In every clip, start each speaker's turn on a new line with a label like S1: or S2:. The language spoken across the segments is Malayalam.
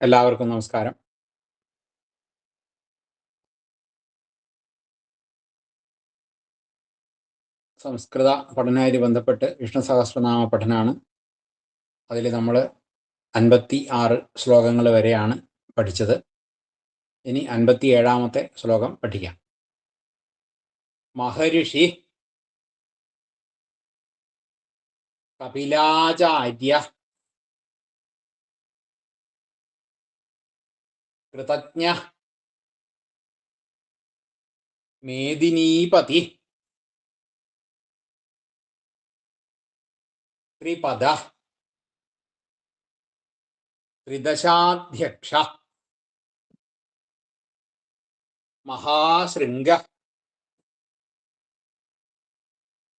S1: എല്ലാവർക്കും നമസ്കാരം. സംസ്കൃത പഠനവുമായി ബന്ധപ്പെട്ട് വിഷ്ണു സഹസ്രനാമ പഠനമാണ് അതിൽ നമ്മൾ അൻപത്തി ആറ് ശ്ലോകങ്ങൾ വരെയാണ് പഠിച്ചത്. ഇനി അൻപത്തി ഏഴാമത്തെ ശ്ലോകം പഠിക്കാം. മഹർഷി കപിലാചാര്യ കൃതജ്ഞ. മേദിനീപതി ത്രിപദ. ത്രിദശാധ്യക്ഷ. മഹാശൃംഗ.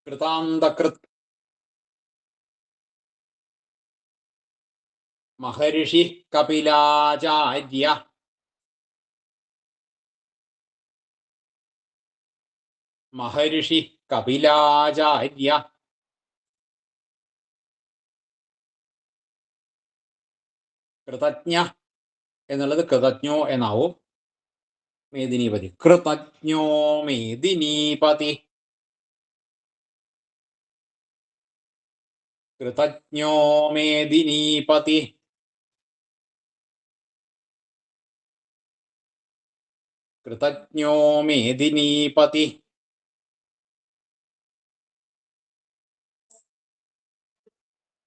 S1: കൃതാന്തകൃത്. മഹർഷി കപിലാചാര്യ മഹർഷി കപിലാചാര്യ. കൃതജ്ഞ എന്നുള്ളത് കൃതജ്ഞോ എന്നാവും. മേദിനീപതി. കൃതജ്ഞോ മേദിനീപതി. കൃതജ്ഞോ മേദിനീപതി. കൃതജ്ഞോ മേദിനീപതി.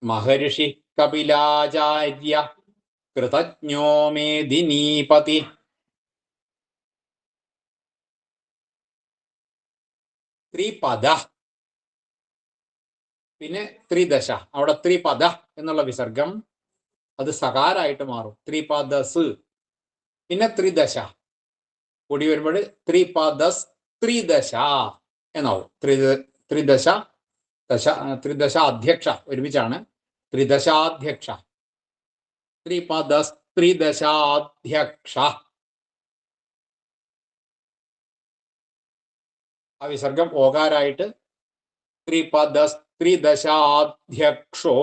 S1: മഹർഷി കപിലാചാര്യ കൃതജ്ഞോ മേദിനീപതി ത്രിപദ. പിന്നെ ത്രിദശ. അവിടെ ത്രിപദ എന്നുള്ള വിസർഗം അത് സകാരായിട്ട് മാറും. ത്രിപദസ്. പിന്നെ ത്രിദശ. കൂടി വരുമ്പോൾ ത്രിപദസ് ത്രിദശ എന്നാവും. ത്രിദ ത്രിദശ ദശ ത്രിദശ അധ്യക്ഷ ഒരുമിച്ചാണ് ത്രിദശാധ്യക്ഷ. ത്രിപദസ്ത്രിദശാധ്യക്ഷ. ആ വിസർഗം ഓകാരായിട്ട് ത്രിപദസ്ത്രിദശാധ്യക്ഷോ.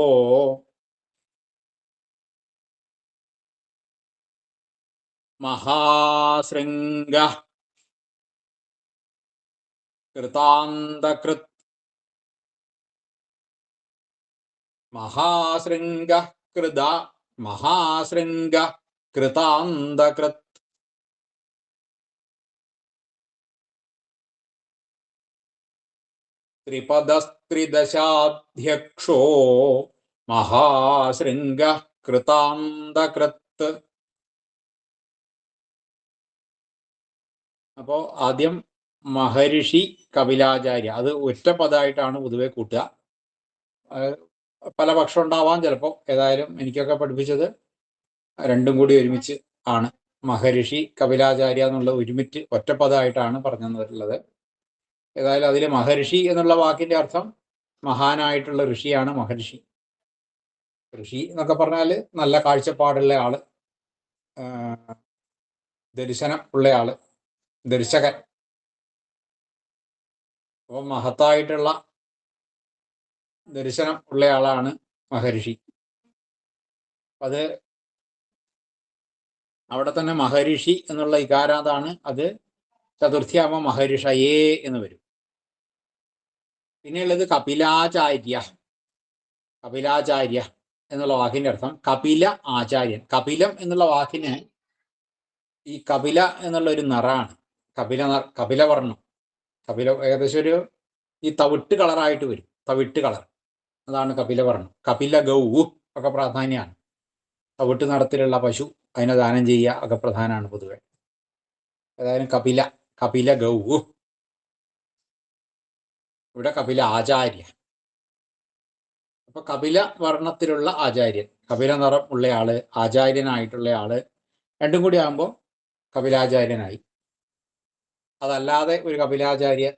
S1: മഹാശൃംഗ. കൃതാന്തകൃത് മഹാശൃംഗ കൃത മഹാശൃംഗ കൃതാന്തകൃത്. ത്രിപദസ്ത്രിദശാധ്യക്ഷോ മഹാശൃംഗ അപ്പോ ആദ്യം മഹർഷി കപിലാചാര്യ അത് ഒറ്റ പദമായിട്ടാണ് പൊതുവെ കൂട്ടുക. പല പക്ഷം ഉണ്ടാവാം ചിലപ്പോൾ ഏതായാലും എനിക്കൊക്കെ പഠിപ്പിച്ചത് രണ്ടും കൂടി ഒരുമിച്ച് ആണ്. മഹർഷി കപിലാചാര്യ എന്നുള്ള ഒരുമിച്ച് ഒറ്റപ്പദമായിട്ടാണ് പറഞ്ഞു തന്നിട്ടുള്ളത് ഏതായാലും അതിൽ മഹർഷി എന്നുള്ള വാക്കിന്റെ അർത്ഥം മഹാനായിട്ടുള്ള ഋഷിയാണ് മഹർഷി. ഋഷി എന്നൊക്കെ പറഞ്ഞാൽ നല്ല കാഴ്ചപ്പാടുള്ള ആൾ ദർശനം ഉള്ള ആൾ ദർശകൻ. അപ്പോൾ മഹത്തായിട്ടുള്ള ദർശനം ഉള്ള ആളാണ് മഹർഷി. അത് അവിടെ തന്നെ മഹർഷി എന്നുള്ള ഇകാരാതാണ് അത് ചതുർത്ഥിയാമ മഹർഷയേ എന്ന് വരും. പിന്നെയുള്ളത് കപിലാചാര്യ. കപിലാചാര്യ എന്നുള്ള വാക്കിന്റെ അർത്ഥം കപില ആചാര്യൻ. കപിലം എന്നുള്ള വാക്കിന് ഈ കപില എന്നുള്ള ഒരു നിറാണ് കപില കപിലവർണം. കപില ഏകദേശം ഒരു ഈ തവിട്ട് കളറായിട്ട് വരും. തവിട്ട് കളർ. അതാണ് കപിലവർണം കപില ഗൗ ഒക്കെ പ്രാധാന്യമാണ് വീട്ടു നടത്തിലുള്ള പശു അതിനെ ദാനം ചെയ്യുക ഒക്കെ പ്രധാനമാണ് പൊതുവെ. ഏതായാലും കപില കപില ഗൗ. ഇവിടെ കപില ആചാര്യ അപ്പൊ കപില വർണത്തിലുള്ള ആചാര്യൻ കപില നിറം ഉള്ള ആൾ ആചാര്യനായിട്ടുള്ള ആൾ രണ്ടും കൂടി ആകുമ്പോൾ കപിലാചാര്യനായി. അതല്ലാതെ ഒരു കപിലാചാര്യ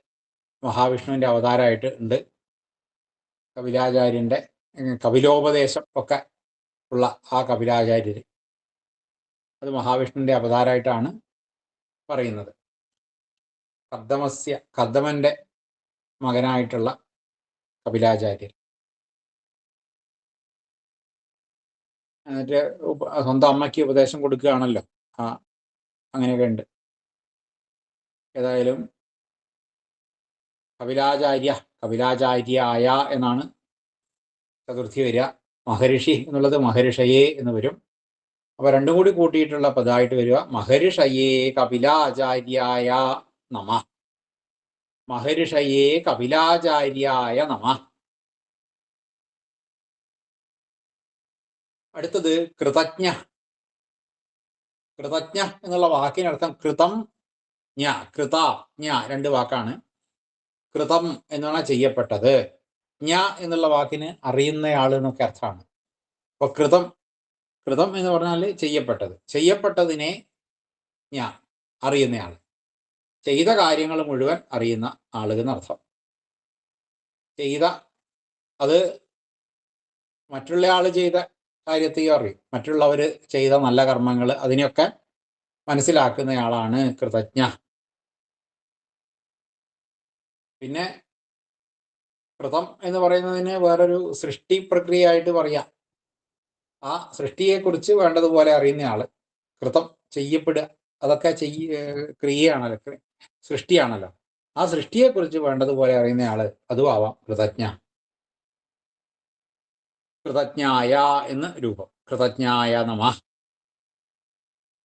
S1: മഹാവിഷ്ണുവിന്റെ അവതാരമായിട്ട് ഉണ്ട്. കപിലാചാര്യന്റെ കപിലോപദേശം ഒക്കെ ഉള്ള ആ കപിലാചാര്യർ അത് മഹാവിഷ്ണുവിന്റെ അവതാരമായിട്ടാണ് പറയുന്നത്. കർദമസ്യ കർദമന്റെ മകനായിട്ടുള്ള കപിലാചാര്യർ എന്നിട്ട് സ്വന്തം അമ്മയ്ക്ക് ഉപദേശം കൊടുക്കുകയാണല്ലോ. ആ അങ്ങനെയൊക്കെ ഉണ്ട്. ഏതായാലും കപിലാചാര്യ കപിലാചാര്യായ എന്നാണ് ചതുർത്ഥി വരിക. മഹർഷി എന്നുള്ളത് മഹർഷയേ എന്ന് വരും. അപ്പൊ രണ്ടും കൂടി കൂട്ടിയിട്ടുള്ള പദമായിട്ട് വരിക. മഹർഷയേ കപിലാചാര്യായ നമ. മഹർഷയേ കപിലാചാര്യായ നമ. അടുത്തത് കൃതജ്ഞ. കൃതജ്ഞ എന്നുള്ള വാക്കിനർത്ഥം കൃതം ജ്ഞ കൃത രണ്ട് വാക്കാണ്. കൃതം എന്നാണ് ചെയ്യപ്പെട്ടത്. ഞ എന്നുള്ള വാക്കിന് അറിയുന്നയാൾ എന്നൊക്കെ അർത്ഥമാണ്. അപ്പൊ കൃതം കൃതം എന്ന് പറഞ്ഞാൽ ചെയ്യപ്പെട്ടത്. ചെയ്യപ്പെട്ടതിനെ ഞാൻ അറിയുന്നയാൾ ചെയ്ത കാര്യങ്ങൾ മുഴുവൻ അറിയുന്ന ആളുകൾ എന്നർത്ഥം. ചെയ്ത അത് മറ്റുള്ള ആൾ ചെയ്ത കാര്യത്തെയും അറിയും. മറ്റുള്ളവർ ചെയ്ത നല്ല കർമ്മങ്ങൾ അതിനെയൊക്കെ മനസ്സിലാക്കുന്നയാളാണ് കൃതജ്ഞ. പിന്നെ കൃതം എന്ന് പറയുന്നതിന് വേറൊരു സൃഷ്ടി പ്രക്രിയ ആയിട്ട് പറയാം. ആ സൃഷ്ടിയെക്കുറിച്ച് വേണ്ടതുപോലെ അറിയുന്ന ആൾ കൃതം ചെയ്യപ്പെടുക. അതൊക്കെ ചെയ്യ ക്രിയയാണല്ലോ ക്രി- സൃഷ്ടിയാണല്ലോ. ആ സൃഷ്ടിയെക്കുറിച്ച് വേണ്ടതുപോലെ അറിയുന്ന ആൾ അതും ആവാം കൃതജ്ഞ. കൃതജ്ഞായ എന്ന് രൂപം. കൃതജ്ഞായ നമ.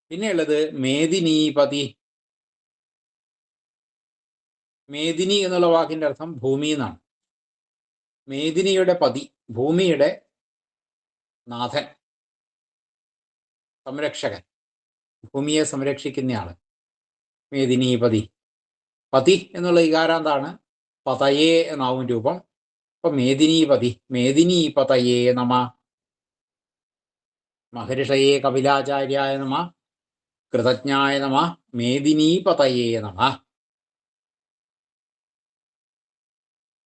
S1: പിന്നെയുള്ളത് മേദിനീപതി. മേദിനി എന്നുള്ള വാക്കിന്റെ അർത്ഥം ഭൂമി എന്നാണ്. മേദിനിയുടെ പതി ഭൂമിയുടെ നാഥൻ സംരക്ഷകൻ ഭൂമിയെ സംരക്ഷിക്കുന്നയാൾ മേദിനി പതി. പതി എന്നുള്ള ഇകാരാന്താണ് പതയേ എന്നാവും രൂപം. അപ്പൊ മേദിനി മേദിനീപതയേ നമ. മഹർഷയെ കപിലാചാര്യായ നമ കൃതജ്ഞായ നമ മേദിനി മേദിനീപതയേ നമ.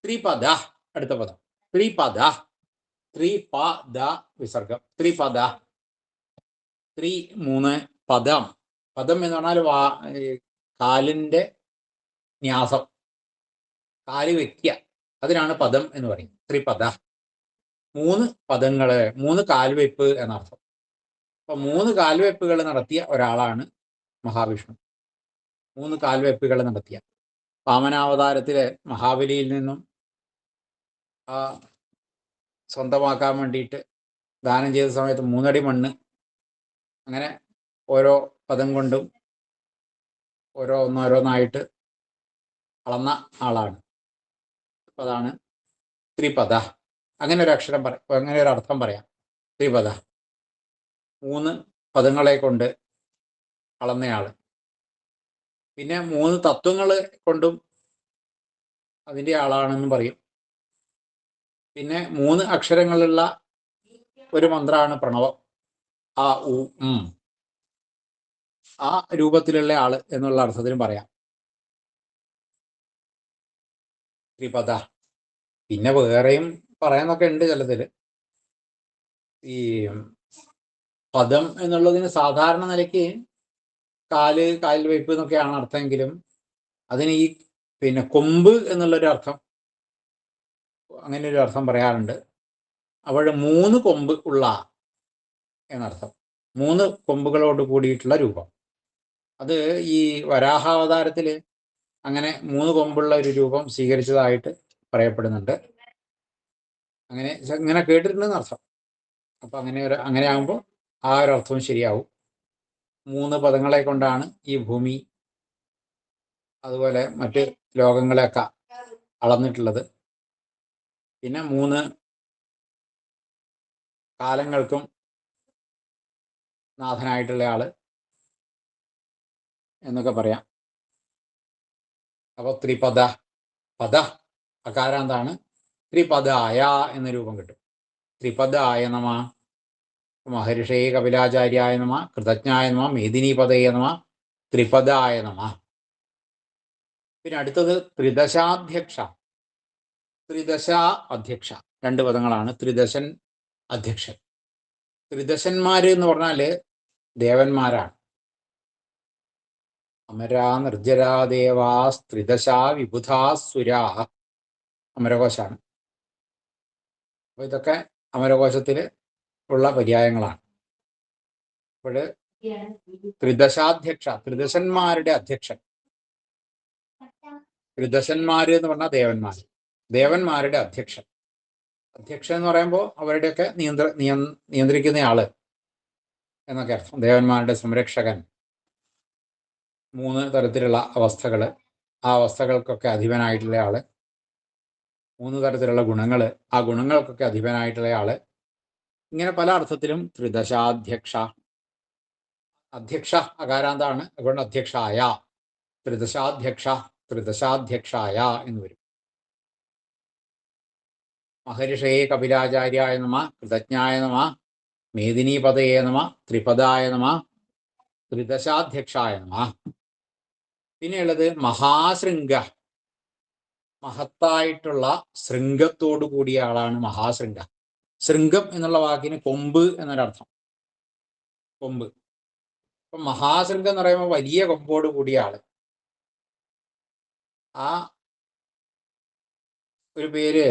S1: ത്രിപദ അടുത്ത പദം. ത്രിപദ ത്രിപദ വിസർഗം. ത്രിപദ. ത്രി മൂന്ന് പദം. പദം എന്ന് പറഞ്ഞാൽ വാ കാലിന്റെ ന്യാസം. കാൽ വെക്കുക. അതിനാണ് പദം എന്ന് പറയുന്നത്. ത്രിപദ. മൂന്ന് പദങ്ങൾ മൂന്ന് കാൽവെപ്പ് എന്നർത്ഥം. അപ്പൊ മൂന്ന് കാൽവെപ്പുകൾ നടത്തിയ ഒരാളാണ് മഹാവിഷ്ണു. മൂന്ന് കാൽവെപ്പുകൾ നടത്തിയ. വാമനാവതാരത്തിലെ മഹാബലിയിൽ നിന്നും ആ സ്വന്തമാക്കാൻ വേണ്ടിയിട്ട് ദാനം ചെയ്ത സമയത്ത് മൂന്നടി മണ്ണ് അങ്ങനെ ഓരോ പദം കൊണ്ടും ഓരോ ഒന്നോരോന്നായിട്ട് അളന്ന ആളാണ്. അതാണ് ത്രിപദ. അങ്ങനെ ഒരു അക്ഷരം പറ അങ്ങനെ ഒരു അർത്ഥം പറയാം. ത്രിപദ. മൂന്ന് പദങ്ങളെ കൊണ്ട് അളന്നയാൾ. പിന്നെ മൂന്ന് തത്വങ്ങളെ കൊണ്ടും അതിന്റെ ആളാണെന്ന് പറയും. പിന്നെ മൂന്ന് അക്ഷരങ്ങളുള്ള ഒരു മന്ത്രമാണ് പ്രണവം. ആ ഉ ആ രൂപത്തിലുള്ള ആൾ എന്നുള്ള അർത്ഥത്തിലും പറയാം. ത്രിപദ. പിന്നെ വേറെയും പറയാനൊക്കെ ഉണ്ട് ചിലതിൽ ഈ പദം എന്നുള്ളതിന് സാധാരണ നിലയ്ക്ക് കാൽ കാലിൽ വയ്പ് എന്നൊക്കെയാണ് അർത്ഥമെങ്കിലും അതിന് ഈ പിന്നെ കൊമ്പ് എന്നുള്ളൊരു അർത്ഥം അങ്ങനെ ഒരു അർത്ഥം പറയാറുണ്ട്. അവൾ മൂന്ന് കൊമ്പ് ഉള്ള എന്നർത്ഥം. മൂന്ന് കൊമ്പുകളോട് കൂടിയിട്ടുള്ള രൂപം. അത് ഈ വരാഹാവതാരത്തിൽ അങ്ങനെ മൂന്ന് കൊമ്പുള്ള ഒരു രൂപം സ്വീകരിച്ചതായിട്ട് പറയപ്പെടുന്നുണ്ട്. അങ്ങനെ ഇങ്ങനെ കേട്ടിട്ടുണ്ടെന്ന് അർത്ഥം. അപ്പൊ അങ്ങനെ ഒരു അങ്ങനെ ആകുമ്പോൾ ആ ഒരു അർത്ഥവും ശരിയാവും. മൂന്ന് പദങ്ങളെ കൊണ്ടാണ് ഈ ഭൂമി അതുപോലെ മറ്റ് ലോകങ്ങളെയൊക്കെ അളന്നിട്ടുള്ളത്. പിന്നെ മൂന്ന് കാലങ്ങൾക്കും നാഥനായിട്ടുള്ള ആൾ എന്നൊക്കെ പറയാം. അപ്പൊ ത്രിപദ പദ അകാരാന്താണ്. ത്രിപദായ എന്ന രൂപം കിട്ടും. ത്രിപദായ നമ മഹർഷേ കപിലാചാര്യായ നമ കൃതജ്ഞായ നമ മേദിനീപദയ നമ ത്രിപദായ നമ. പിന്നെ അടുത്തത് ത്രിദശാധ്യക്ഷ. ത്രിദശ അധ്യക്ഷ. രണ്ട് പദങ്ങളാണ് ത്രിദശൻ അധ്യക്ഷൻ. ത്രിദശന്മാര് എന്ന് പറഞ്ഞാൽ ദേവന്മാരാണ്. അമരാ നിർജരാ ദേവാ ത്രിദശാ വിബുധാ സുരാ അമരകോശാണ്. അപ്പൊ ഇതൊക്കെ അമരകോശത്തിൽ ഉള്ള പര്യായങ്ങളാണ്. അപ്പോഴ് ത്രിദശാധ്യക്ഷ ത്രിദശന്മാരുടെ അധ്യക്ഷൻ. ത്രിദശന്മാര് എന്ന് പറഞ്ഞാൽ ദേവന്മാർ ദേവന്മാരുടെ അധ്യക്ഷൻ. അധ്യക്ഷൻ എന്ന് പറയുമ്പോൾ അവരുടെയൊക്കെ നിയന്ത്ര നിയ- നിയന്ത്രിക്കുന്ന ആൾ എന്നൊക്കെ അർത്ഥം. ദേവന്മാരുടെ സംരക്ഷകൻ. മൂന്ന് തരത്തിലുള്ള അവസ്ഥകൾ ആ അവസ്ഥകൾക്കൊക്കെ അധിപനായിട്ടുള്ള ആൾ. മൂന്ന് തരത്തിലുള്ള ഗുണങ്ങൾ ആ ഗുണങ്ങൾക്കൊക്കെ അധിപനായിട്ടുള്ള ആൾ. ഇങ്ങനെ പല അർത്ഥത്തിലും ത്രിദശാധ്യക്ഷ. അധ്യക്ഷ അകാരാന്താണ്. അതുകൊണ്ട് അധ്യക്ഷായ. ത്രിദശാധ്യക്ഷ ത്രിദശാധ്യക്ഷായ എന്ന് വരും. മഹർഷയെ കപിലാചാര്യായ നമ കൃതജ്ഞായ നമ മേദിനീപതയേ നമ ത്രിപദായ നമ ത്രിദശാധ്യക്ഷായ നമ. പിന്നെയുള്ളത് മഹാശൃംഗ. മഹത്തായിട്ടുള്ള ശൃംഗത്തോടു കൂടിയ ആളാണ് മഹാശൃംഗ. ശൃംഗം എന്നുള്ള വാക്കിന് കൊമ്പ് എന്നൊരർത്ഥം. കൊമ്പ്. അപ്പൊ മഹാശൃംഗം എന്ന് പറയുമ്പോൾ വലിയ കൊമ്പോട് കൂടിയ ആൾ. ആ ഒരു പേര്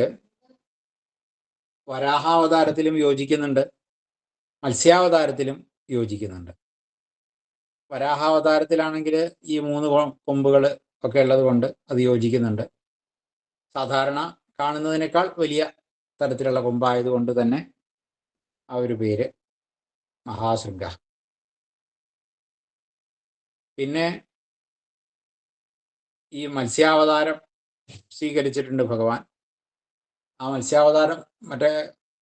S1: വരാഹാവതാരത്തിലും യോജിക്കുന്നുണ്ട്. മത്സ്യാവതാരത്തിലും യോജിക്കുന്നുണ്ട്. വരാഹാവതാരത്തിലാണെങ്കിൽ ഈ മൂന്ന് കൊമ്പുകൾ ഒക്കെ ഉള്ളത് കൊണ്ട് അത് യോജിക്കുന്നുണ്ട്. സാധാരണ കാണുന്നതിനേക്കാൾ വലിയ തരത്തിലുള്ള കൊമ്പായതുകൊണ്ട് തന്നെ ആ ഒരു പേര് മഹാശൃംഗ. പിന്നെ ഈ മത്സ്യാവതാരം സ്വീകരിച്ചിട്ടുണ്ട് ഭഗവാൻ. ആ മത്സ്യാവതാരം മറ്റേ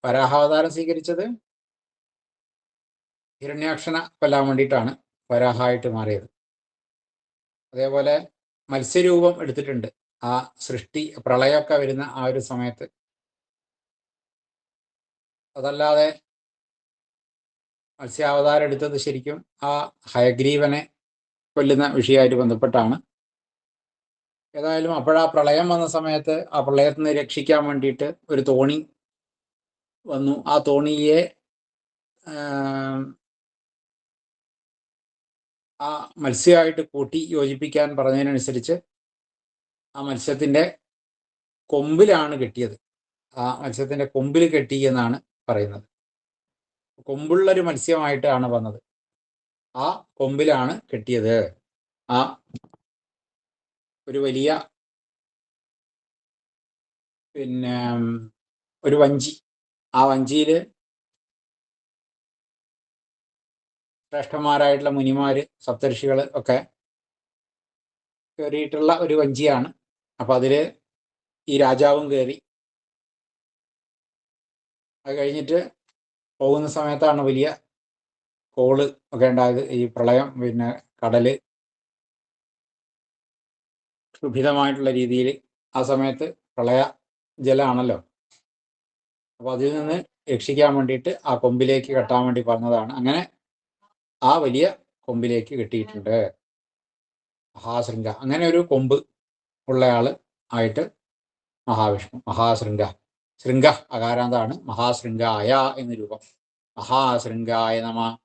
S1: വരാഹാവതാരം സ്വീകരിച്ചത്? ഹിരണ്യാക്ഷന കൊല്ലാൻ വേണ്ടിയിട്ടാണ് വരാഹായിട്ട് മാറിയത്. അതേപോലെ മത്സ്യരൂപം എടുത്തിട്ടുണ്ട്. ആ സൃഷ്ടി പ്രളയമൊക്കെ വരുന്ന ആ ഒരു സമയത്ത്. അതല്ലാതെ മത്സ്യാവതാരം എടുത്തത് ശരിക്കും ആ ഹയഗ്രീവനെ കൊല്ലുന്ന വിഷയമായിട്ട് ബന്ധപ്പെട്ടാണ് ഏതായാലും അപ്പോഴാ പ്രളയം വന്ന സമയത്ത് ആ പ്രളയത്തിൽ നിന്ന് രക്ഷിക്കാൻ വേണ്ടിയിട്ട് ഒരു തോണി വന്നു. ആ തോണിയെ ആ മത്സ്യമായിട്ട് കൂട്ടി യോജിപ്പിക്കാൻ പറഞ്ഞതിനനുസരിച്ച് ആ മത്സ്യത്തിന്റെ കൊമ്പിലാണ് കെട്ടിയത്. ആ മത്സ്യത്തിന്റെ കൊമ്പിൽ കെട്ടി എന്നാണ് പറയുന്നത്. കൊമ്പുള്ളൊരു മത്സ്യമായിട്ടാണ് വന്നത്. ആ കൊമ്പിലാണ് കെട്ടിയത്. ആ ഒരു വലിയ പിന്നെ ഒരു വഞ്ചി. ആ വഞ്ചിയിൽ ശ്രേഷ്ഠന്മാരായിട്ടുള്ള മുനിമാര് സപ്തർഷികൾ ഒക്കെ കയറിയിട്ടുള്ള ഒരു വഞ്ചിയാണ്. അപ്പൊ അതിൽ ഈ രാജാവും കയറി അത് കഴിഞ്ഞിട്ട് പോകുന്ന സമയത്താണ് വലിയ കോൾ ഒക്കെ ഉണ്ടായത്. ഈ പ്രളയം പിന്നെ കടൽ ക്ഷുഭിതമായിട്ടുള്ള രീതിയിൽ ആ സമയത്ത് പ്രളയ ജലമാണല്ലോ അപ്പോൾ അതിൽ നിന്ന് രക്ഷിക്കാൻ വേണ്ടിയിട്ട് ആ കൊമ്പിലേക്ക് കെട്ടാൻ വേണ്ടി പറഞ്ഞതാണ്. അങ്ങനെ ആ വലിയ കൊമ്പിലേക്ക് കെട്ടിയിട്ടുണ്ട്. മഹാശൃംഗ. അങ്ങനെ ഒരു കൊമ്പ് ഉള്ള ആൾ ആയിട്ട് മഹാവിഷ്ണു മഹാശൃംഗ. ശൃംഗ അകാരാന്താണ് മഹാശൃംഗായ എന്ന രൂപം. മഹാശൃംഗായ നമ.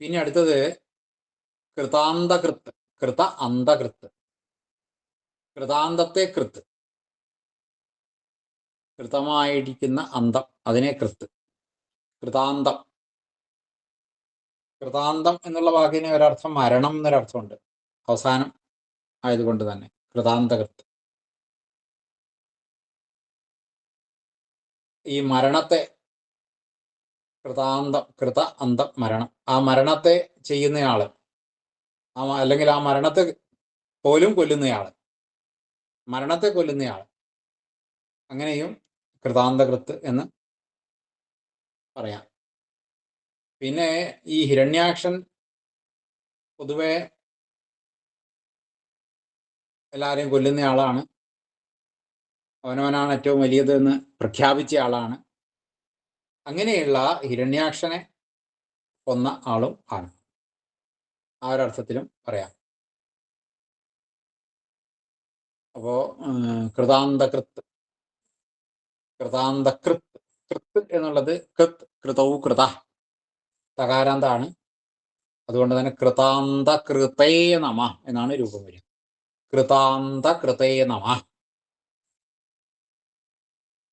S1: പിന്നെ അടുത്തത് കൃതാന്തകൃത്ത് കൃത അന്തകൃത്ത് കൃതാന്തത്തെ കൃത്ത് കൃതമായിരിക്കുന്ന അന്തം അതിനെ കൃത്ത് കൃതാന്തം. കൃതാന്തം എന്നുള്ള വാക്കിന് ഒരർത്ഥം മരണം എന്നൊരർത്ഥമുണ്ട്. അവസാനം ആയതുകൊണ്ട് തന്നെ. കൃതാന്തകൃത്ത് ഈ മരണത്തെ കൃതാന്തം കൃത അന്തം മരണം. ആ മരണത്തെ ചെയ്യുന്നയാൾ ആ അല്ലെങ്കിൽ ആ മരണത്തെ പോലും കൊല്ലുന്നയാൾ. മരണത്തെ കൊല്ലുന്നയാൾ. അങ്ങനെയും കൃതാന്തകൃത്ത് എന്ന് പറയാം. പിന്നെ ഈ ഹിരണ്യാക്ഷൻ പൊതുവെ എല്ലാവരെയും കൊല്ലുന്ന ആളാണ് അവനവനാണ് ഏറ്റവും വലിയത് എന്ന് പ്രഖ്യാപിച്ച ആളാണ്. അങ്ങനെയുള്ള ഹിരണ്യാക്ഷനെ കൊന്ന ആളും ആണ്. ആ ഒരർത്ഥത്തിലും പറയാം. അപ്പോ ഉം, കൃതാന്തകൃത്ത് കൃതാന്തകൃത്ത് കൃത്ത് എന്നുള്ളത് കൃത് കൃതൗ കൃത തകാരാന്താണ്. അതുകൊണ്ട് തന്നെ കൃതാന്തകൃതേ നമ എന്നാണ് രൂപം വരിക. കൃതാന്തകൃതേ നമ.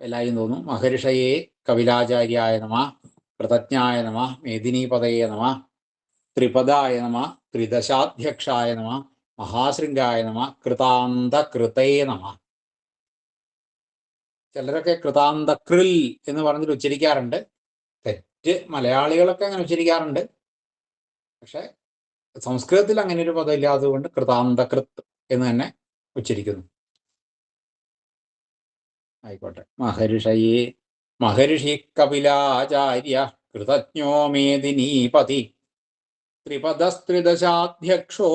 S1: എല്ലാവരും തോന്നും മഹർഷയെ കപിലാചാര്യായ നമ കൃതജ്ഞായ നമ മേദിനീപതയെ നമ ത്രിപദായ നമ ത്രിദശാധ്യക്ഷായ നമ മഹാശൃംഗായ നമ കൃതാന്തകൃതേ നമ. ചിലരൊക്കെ കൃതാന്തകൃൽ എന്ന് പറഞ്ഞിട്ട് ഉച്ചരിക്കാറുണ്ട്. തെറ്റ് മലയാളികളൊക്കെ അങ്ങനെ ഉച്ചരിക്കാറുണ്ട്. പക്ഷെ സംസ്കൃതത്തിൽ അങ്ങനെ ഒരു പദം ഇല്ലാത്തതുകൊണ്ട് കൃതാന്തകൃത് എന്ന് തന്നെ ഉച്ചരിക്കുന്നു. ആയിക്കോട്ടെ. മഹർഷയെ മഹർഷി കപിലാചാര്യ കൃതജ്ഞോ മേദിനീപതി. ത്രിപദസ്ത്രിദശാധ്യക്ഷോ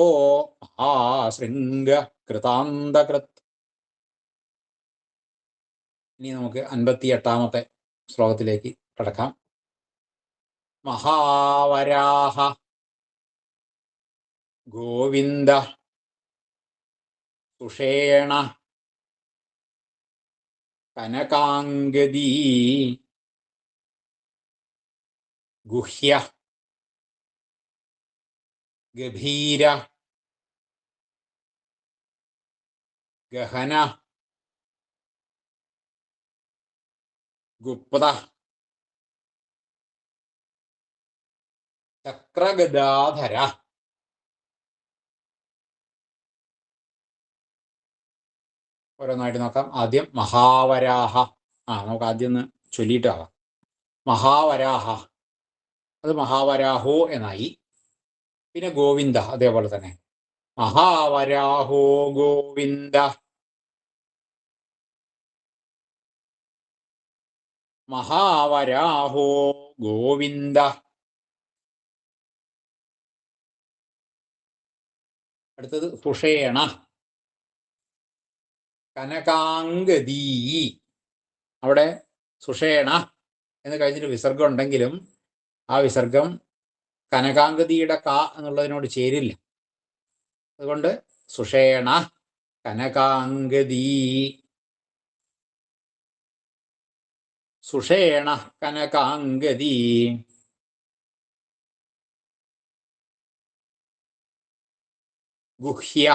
S1: മഹാശൃംഗ കൃതാന്തകൃത് ഇനി നമുക്ക് അൻപത്തി എട്ടാമത്തെ ശ്ലോകത്തിലേക്ക് കടക്കാം. മഹാവരാഹ ഗോവിന്ദ സുഷേണ കനകാംഗദീ ഗുഹ്യ ഗഭീര ഗഹന ഗുപ്ത ചക്രഗദാധര. ഓരോന്നായിട്ട് നോക്കാം. ആദ്യം മഹാവരാഹ. ആ നമുക്ക് ആദ്യം ഒന്ന് ചൊല്ലിയിട്ടാവാം മഹാവരാഹ. അത് മഹാവരാഹോ എന്നായി. പിന്നെ ഗോവിന്ദ അതേപോലെ തന്നെ. മഹാവരാഹോ ഗോവിന്ദ. മഹാവരാഹോ ഗോവിന്ദ. അടുത്തത് സുഷേണ കനകാംഗതീ അവിടെ സുഷേണ എന്ന് കഴിഞ്ഞിട്ട് വിസർഗം ഉണ്ടെങ്കിലും ആ വിസർഗം കനകാംഗതിയുടെ ക എന്നുള്ളതിനോട് ചേരില്ല. അതുകൊണ്ട് സുഷേണ കനകാംഗതി. സുഷേണ കനകാംഗതി. ഗുഹ്യ.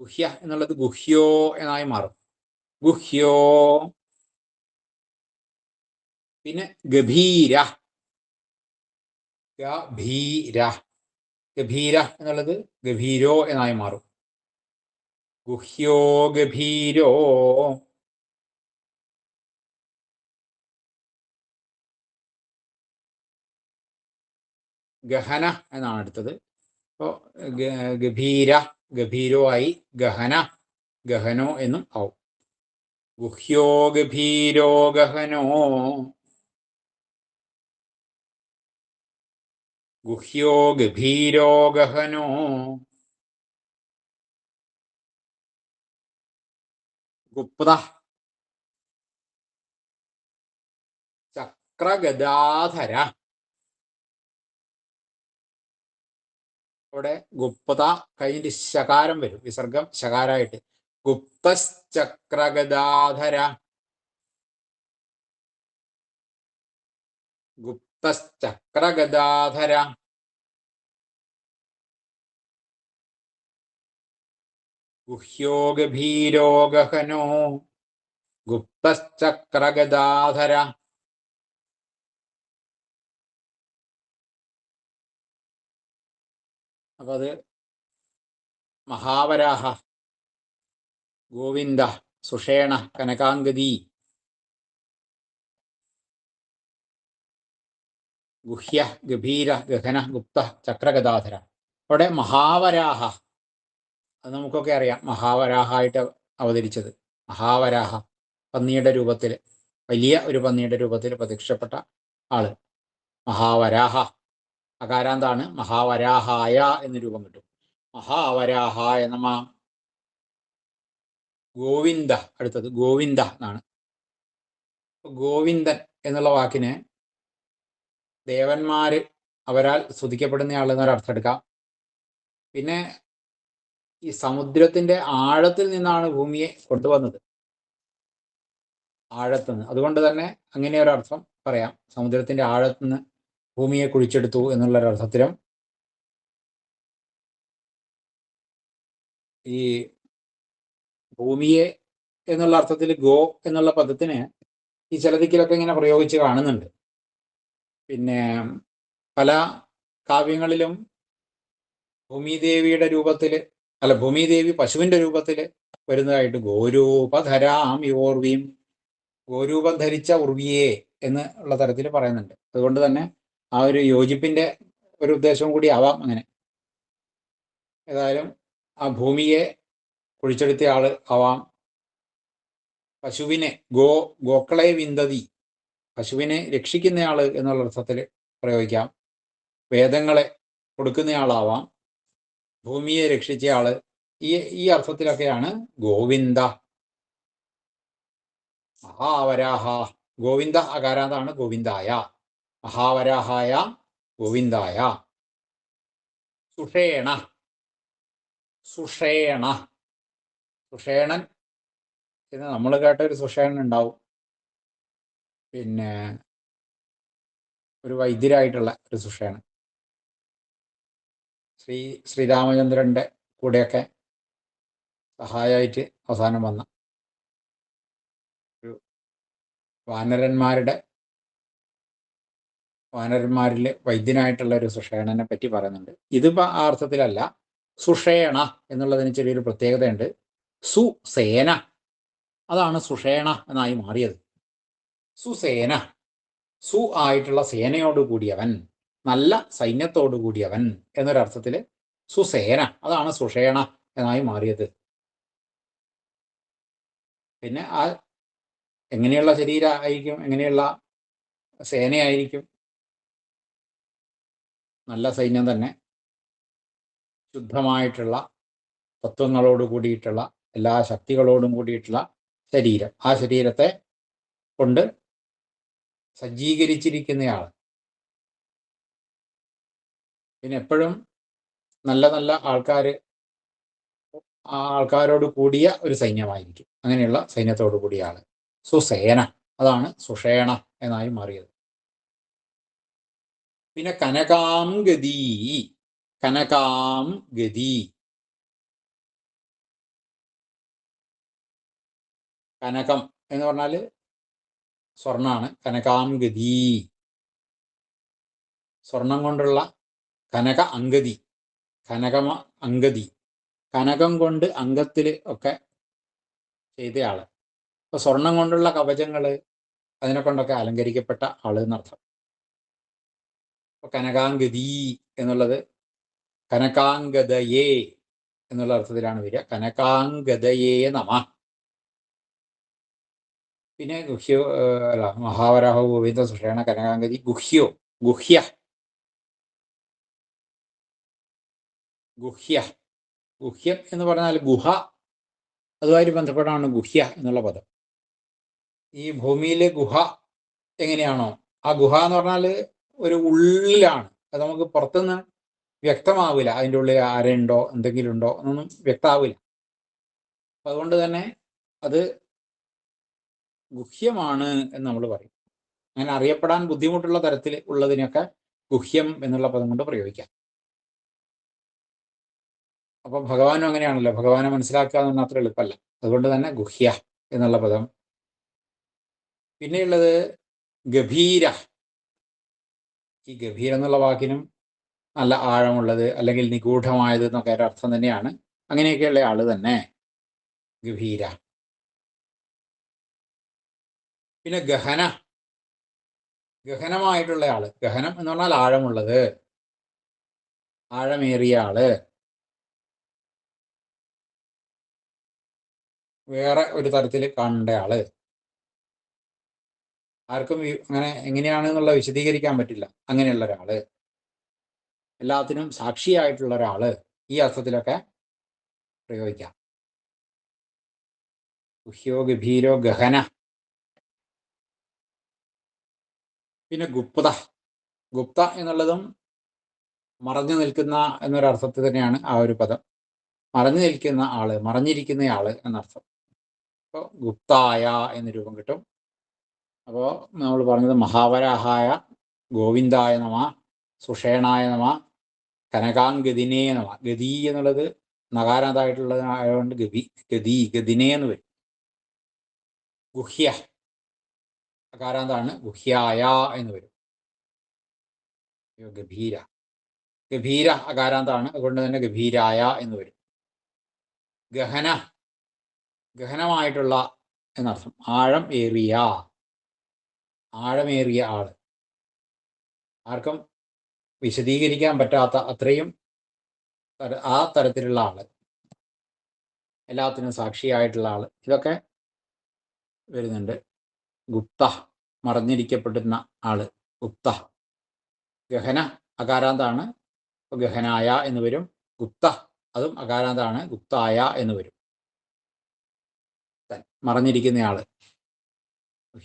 S1: ഗുഹ്യ എന്നുള്ളത് ഗുഹ്യോ എന്നായി മാറും. ഗുഹ്യോ. പിന്നെ ഗഭീര. ഗഭീര ഗഭീര എന്നുള്ളത് ഗഭീരോ എന്നായി മാറും. ഗുഹ്യോ ഗഭീരോ. ഗഹന എന്നാണ് അടുത്തത്. അപ്പോൾ ഗഭീര ഗഭീരോ ആയി ഗഹന ഗഹനോ എന്നും ആവും. ഗുഹ്യോ ഗഭീരോ ഗഹനോ. ഗുഹ്യോ ഗഭീരോ ഗഹനോ ഗുപ്ത. ചക്രഗദാധര. അവിടെ ഗുപ്ത കഴിഞ്ഞിട്ട് ശകാരം വരും. വിസർഗം ശകാരായിട്ട്. ഗുപ്തശ്ചക്രഗദാധര. ഗുപ്തശ്ചക്രഗദാധര ഗുഹ്യോ ഗുപ്തശ്ചക്രഗദാധര അപ്പൊ അത് മഹാവരാഹ ഗോവിന്ദ സുഷേണ കനകാംഗതി ഗുഹ്യ ഗഭീര ഗഹന ഗുപ്ത ചക്രഗദാധര. അവിടെ മഹാവരാഹ. അത് നമുക്കൊക്കെ അറിയാം മഹാവരാഹായിട്ട് അവതരിച്ചത്. മഹാവരാഹ പന്നിയുടെ രൂപത്തിൽ വലിയ ഒരു പന്നിയുടെ രൂപത്തിൽ പ്രത്യക്ഷപ്പെട്ട ആൾ. മഹാവരാഹ. അകാരാന്താണ്? മഹാവരാഹായ എന്ന് രൂപം കിട്ടും. മഹാവരാഹായ നമ ഗോവിന്ദ അടുത്തത്. ഗോവിന്ദ എന്നാണ്. ഗോവിന്ദൻ എന്നുള്ള വാക്കിന് ദേവന്മാര് അവരാൽ സ്തുതിക്കപ്പെടുന്ന ആൾ അർത്ഥം എടുക്കാം. പിന്നെ ഈ സമുദ്രത്തിന്റെ ആഴത്തിൽ നിന്നാണ് ഭൂമിയെ കൊണ്ടുവന്നത്. ആഴത്തു നിന്ന് അതുകൊണ്ട് തന്നെ അങ്ങനെ ഒരു അർത്ഥം പറയാം. സമുദ്രത്തിന്റെ ആഴത്തു നിന്ന് ഭൂമിയെ കുഴിച്ചെടുത്തു എന്നുള്ള ഒരർത്ഥത്തിലും ഈ ഭൂമിയെ എന്നുള്ള അർത്ഥത്തിൽ ഗോ എന്നുള്ള പദത്തിന് ഈ ചിലതിക്കിലൊക്കെ ഇങ്ങനെ പ്രയോഗിച്ച് കാണുന്നുണ്ട്. പിന്നെ പല കാവ്യങ്ങളിലും ഭൂമിദേവിയുടെ രൂപത്തിൽ അല്ല ഭൂമിദേവി പശുവിന്റെ രൂപത്തിൽ വരുന്നതായിട്ട് ഗോരൂപധരാം യോർവിയും ഗോരൂപം ധരിച്ച ഉർവിയെ എന്ന് ഉള്ള തരത്തിൽ പറയുന്നുണ്ട്. അതുകൊണ്ട് തന്നെ ആ ഒരു യോജിപ്പിന്റെ ഒരു ഉദ്ദേശവും കൂടി ആവാം അങ്ങനെ. ഏതായാലും ആ ഭൂമിയെ കുഴിച്ചെടുത്ത ആൾ ആവാം. പശുവിനെ ഗോ ഗോക്കളെ വിന്തതി പശുവിനെ രക്ഷിക്കുന്നയാൾ എന്നുള്ള അർത്ഥത്തിൽ പ്രയോഗിക്കാം. വേദങ്ങളെ കൊടുക്കുന്നയാളാവാം. ഭൂമിയെ രക്ഷിച്ചയാൾ ഈ ഈ അർത്ഥത്തിലൊക്കെയാണ് ഗോവിന്ദ. മഹാവരാഹ. ഗോവിന്ദ അകാരാന്താണ് ഗോവിന്ദായ. മഹാവരാഹായ ഗോവിന്ദായ. സുഷേണ. സുഷേണ. സുഷേണൻ. എന്ന് നമ്മൾ കേട്ട ഒരു സുഷേണൻ ഉണ്ടാവും. പിന്നെ ഒരു വൈദ്യരായിട്ടുള്ള ഒരു സുഷയാണ് ശ്രീ ശ്രീരാമചന്ദ്രന്റെ കൂടെയൊക്കെ സഹായമായിട്ട് അവസാനം വന്ന ഒരു വാനരന്മാരുടെ വാനരന്മാരിൽ വൈദ്യനായിട്ടുള്ള ഒരു സുഷേണനെ പറ്റി പറയുന്നുണ്ട്. ഇതിപ്പോൾ ആ അർത്ഥത്തിലല്ല സുഷേണ എന്നുള്ളതിന് ചെറിയൊരു പ്രത്യേകതയുണ്ട്. സുസേന. അതാണ് സുഷേണ എന്നായി മാറിയത്. സുസേന. സു ആയിട്ടുള്ള സേനയോട് കൂടിയവൻ നല്ല സൈന്യത്തോടു കൂടിയവൻ എന്നൊരർത്ഥത്തിൽ സുസേന. അതാണ് സുഷേണ എന്നായി മാറിയത്. പിന്നെ ആ എങ്ങനെയുള്ള ശരീരമായിരിക്കും എങ്ങനെയുള്ള സേനയായിരിക്കും? നല്ല സൈന്യം തന്നെ. ശുദ്ധമായിട്ടുള്ള തത്വങ്ങളോട് കൂടിയിട്ടുള്ള എല്ലാ ശക്തികളോടും കൂടിയിട്ടുള്ള ശരീരം. ആ ശരീരത്തെ കൊണ്ട് സജ്ജീകരിച്ചിരിക്കുന്നയാൾ പിന്നെ എപ്പോഴും നല്ല നല്ല ആ ആൾക്കാരോട് കൂടിയ ഒരു സൈന്യമായിരിക്കും. അങ്ങനെയുള്ള സൈന്യത്തോടു കൂടിയ ആൾ. സുസേന. അതാണ് സുഷേണ എന്നായി മാറിയത്. പിന്നെ കനകാം ഗതി. കനകാം ഗതി. കനകം എന്ന് പറഞ്ഞാൽ സ്വർണാണ്. കനകാം ഗതി സ്വർണം കൊണ്ടുള്ള കനക അങ്കതി കനകമ അങ്കതി കനകം കൊണ്ട് അംഗത്തിൽ ഒക്കെ ചെയ്തയാൾ. അപ്പൊ സ്വർണം കൊണ്ടുള്ള കവചങ്ങൾ അതിനെ കൊണ്ടൊക്കെ അലങ്കരിക്കപ്പെട്ട ആൾ എന്നർത്ഥം. അപ്പൊ കനകാംഗതി എന്നുള്ളത് കനകാംഗതയേ എന്നുള്ള അർത്ഥത്തിലാണ് വരിക. കനകാംഗതയേ നമ. പിന്നെ ഗുഹ്യോ അല്ല മഹാവരാഹോ ഗോവിന്ദ സുഷേണ കനകാംഗതി ഗുഹ്യോ ഗുഹ്യ. ഗുഹ്യ. ഗുഹ്യം എന്ന് പറഞ്ഞാൽ ഗുഹ. അതുമായി ബന്ധപ്പെട്ടാണ് ഗുഹ്യ എന്നുള്ള പദം. ഈ ഭൂമിയിലെ ഗുഹ എങ്ങനെയാണോ ആ ഗുഹ എന്ന് പറഞ്ഞാൽ ഒരു ഉള്ളിലാണ്. അത് നമുക്ക് പുറത്തുനിന്ന് വ്യക്തമാവില്ല. അതിന്റെ ഉള്ളിൽ ആരുണ്ടോ എന്തെങ്കിലും ഉണ്ടോ എന്നൊന്നും വ്യക്തമാവില്ല. അതുകൊണ്ട് തന്നെ അത് ഗുഹ്യമാണ് എന്ന് നമ്മൾ പറയും. അങ്ങനെ അറിയപ്പെടാൻ ബുദ്ധിമുട്ടുള്ള തരത്തിൽ ഉള്ളതിനൊക്കെ ഗുഹ്യം എന്നുള്ള പദം കൊണ്ട് പ്രയോഗിക്കാം. അപ്പൊ ഭഗവാനും അങ്ങനെയാണല്ലോ. ഭഗവാനെ മനസ്സിലാക്കുക എന്ന് അത്ര എളുപ്പമല്ല. അതുകൊണ്ട് തന്നെ ഗുഹ്യ എന്നുള്ള പദം. പിന്നെയുള്ളത് ഗഭീര. ഈ ഗഭീര എന്നുള്ള വാക്കിനും നല്ല ആഴമുള്ളത് അല്ലെങ്കിൽ നിഗൂഢമായത് എന്നൊക്കെ ഒരു അർത്ഥം തന്നെയാണ്. അങ്ങനെയൊക്കെയുള്ള ആൾ തന്നെ ഗഭീര. പിന്നെ ഗഹന. ഗഹനമായിട്ടുള്ള ആൾ. ഗഹനം എന്ന് പറഞ്ഞാൽ ആഴമുള്ളത്. ആഴമേറിയ ആൾ. വേറെ ഒരു തരത്തിൽ കാണേണ്ട ആൾ. ആർക്കും അങ്ങനെ എങ്ങനെയാണെന്നുള്ള വിശദീകരിക്കാൻ പറ്റില്ല. അങ്ങനെയുള്ള ഒരാൾ. എല്ലാത്തിനും സാക്ഷിയായിട്ടുള്ള ഒരാൾ ഈ അർത്ഥത്തിലൊക്കെ പ്രയോഗിക്കാം. ഗുഹ്യോ ഗഭീരോ ഗഹന. പിന്നെ ഗുപ്ത. ഗുപ്ത എന്നുള്ളതും മറഞ്ഞു നിൽക്കുന്ന എന്നൊരർത്ഥത്തിൽ തന്നെയാണ് ആ ഒരു പദം. മറഞ്ഞു നിൽക്കുന്ന ആൾ മറഞ്ഞിരിക്കുന്ന ആൾ എന്നർത്ഥം. അപ്പോൾ ഗുപ്തായ എന്ന രൂപം കിട്ടും. അപ്പോൾ നമ്മൾ പറഞ്ഞത് മഹാവരാഹായ ഗോവിന്ദായ നമ സുഷേണായ നമ കനകാംഗതിനേ നമ. ഗതി എന്നുള്ളത് നകാരാതായിട്ടുള്ളതായതുകൊണ്ട് ഗതി ഗതി ഗതിനേ എന്ന് വരും. ഗുഹ്യ. അകാരാന്താണ് ഗുഹ്യായ എന്ന് വരും. ഗഭീര. ഗഭീര അകാരാന്താണ് അതുകൊണ്ട് തന്നെ ഗഭീരായ എന്ന് വരും. ഗഹന. ഗഹനമായിട്ടുള്ള എന്നർത്ഥം. ആഴം ഏറിയ. ആഴമേറിയ ആൾ. ആർക്കും വിശദീകരിക്കാൻ പറ്റാത്ത അത്രയും ആ തരത്തിലുള്ള ആൾ. എല്ലാത്തിനും സാക്ഷിയായിട്ടുള്ള ആൾ. ഇതൊക്കെ വരുന്നുണ്ട്. ഗുപ്ത. മറഞ്ഞിരിക്കപ്പെടുന്ന ആൾ. ഗുപ്ത. ഗഹന അകാരാന്താണ്. ഗഹനായ എന്ന് വരും. ഗുപ്ത. അതും അകാരാന്താണ്. ഗുപ്തായ എന്ന് വരും. മറഞ്ഞിരിക്കുന്നയാൾ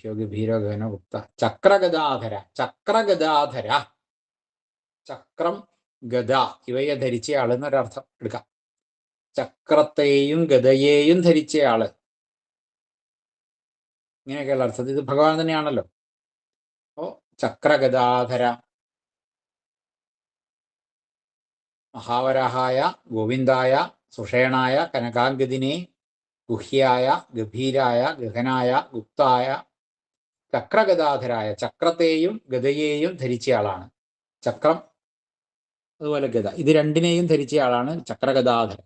S1: ഗഭീര ഗഹന ഗുപ്ത. ചക്രഗതാധര ചക്രഗതാധര ചക്രം ഗത ഇവയെ ധരിച്ചയാൾ എന്നൊരർത്ഥം എടുക്കാം. ചക്രത്തെയും ഗതയെയും ധരിച്ചയാൾ ഇങ്ങനെയൊക്കെയുള്ള അർത്ഥത്തിൽ ഇത് ഭഗവാൻ തന്നെയാണല്ലോ. അപ്പോ ചക്രഗദാധര. മഹാവരഹായ ഗോവിന്ദായ സുഷേണായ കനകാംഗതിനെ ഗുഹ്യായ ഗഭീരായ ഗഹനായ ഗുപ്തായ ചക്രഗദാധരായ ചക്രത്തെയും ഗതയെയും ധരിച്ചയാളാണ്. ചക്രം അതുപോലെ ഗത ഇത് രണ്ടിനെയും ധരിച്ചയാളാണ് ചക്രഗദാധരൻ.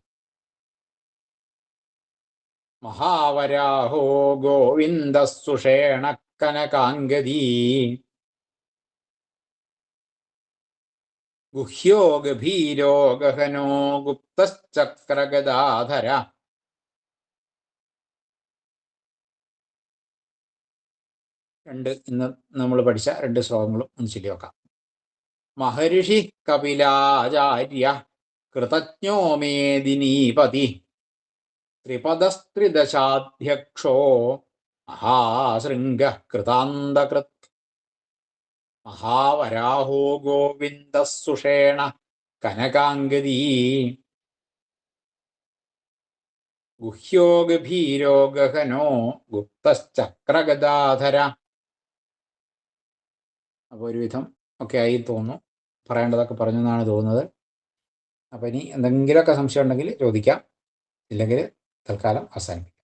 S1: മഹാവരാഹോ ഗോവിന്ദ സുഷേണ കനകാംഗദീ ഗുഹ്യോ ഗഭീരോ ഗഹനോ ഗുപ്തശ്ചക്രഗദാധര. രണ്ട് ഇന്ന് നമ്മൾ പഠിച്ച രണ്ട് ശ്ലോകങ്ങളും ഒന്ന് ചൊല്ലി നോക്കാം. മഹർഷി കപിലാചാര്യ കൃതജ്ഞോ മേദിനീപതി ത്രിപദസ്ത്രിദശാധ്യക്ഷോ കൃതാന്തകൃത്. മഹാവരാഹോ ഗോവിന്ദസുഷേണ കനകാംഗതീ കനകാംഗദീ. ഗുഹ്യോ ഗഭീരോ ഗഹനോ ഗുപ്തശ്ചക്രഗദാധര. അപ്പോൾ ഒരുവിധം ഒക്കെ ആയി തോന്നുന്നു. പറയേണ്ടതൊക്കെ പറഞ്ഞു എന്നാണ് തോന്നുന്നത്. അപ്പം ഇനി എന്തെങ്കിലുമൊക്കെ സംശയം ഉണ്ടെങ്കിൽ ചോദിക്കാം. ഇല്ലെങ്കിൽ തൽക്കാലം അവസാനിപ്പിക്കാം.